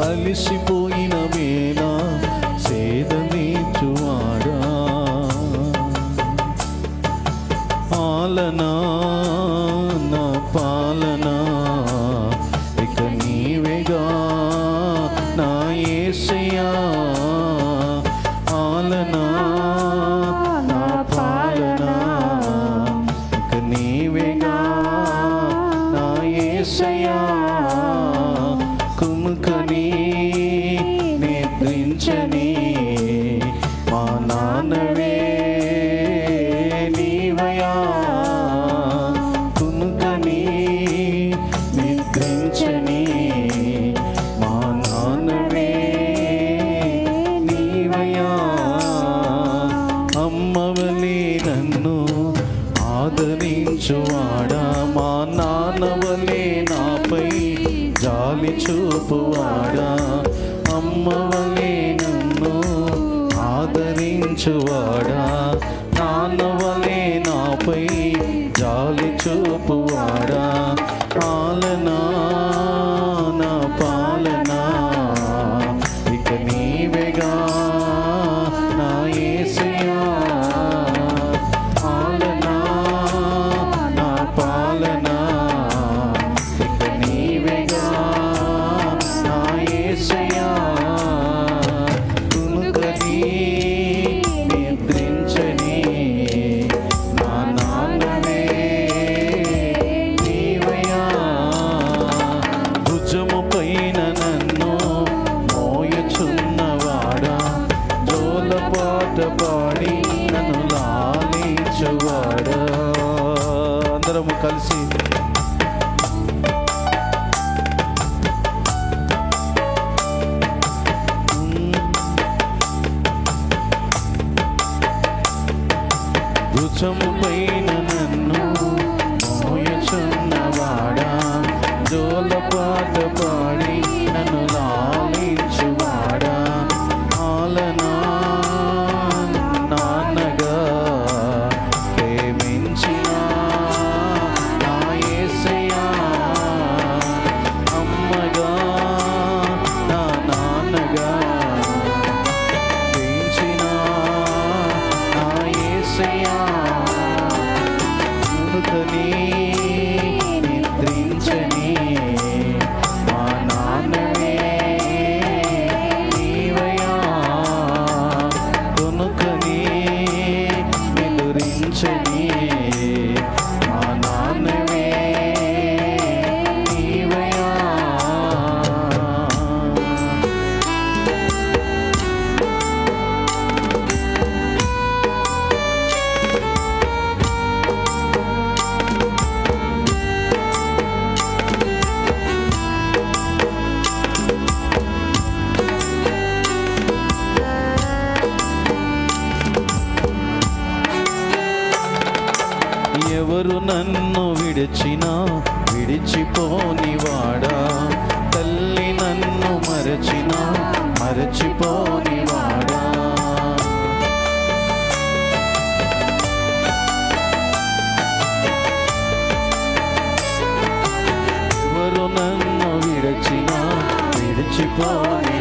అలిసిపోయి చూపువాడా అమ్మవలే నన్ను ఆదరించువాడా. నాన్నవలే నాపై జాలి చూపువాడా. ఆలనా మంచంపైన నన్ను మోయచున్నవాడా? జోలపాట పాడి నన్ను లాలించువాడా? ఆలనా నాన్నగా ప్రేమించిన? నా ఏసయ్యా అమ్మగా నా నాన్నగా Señor. नी నన్ను విడిచిన విడిచిపోనివాడా తల్లి నన్ను మరచిన మరచిపోనివాడా ఎవరు నన్ను విడచిన విడిచిపోని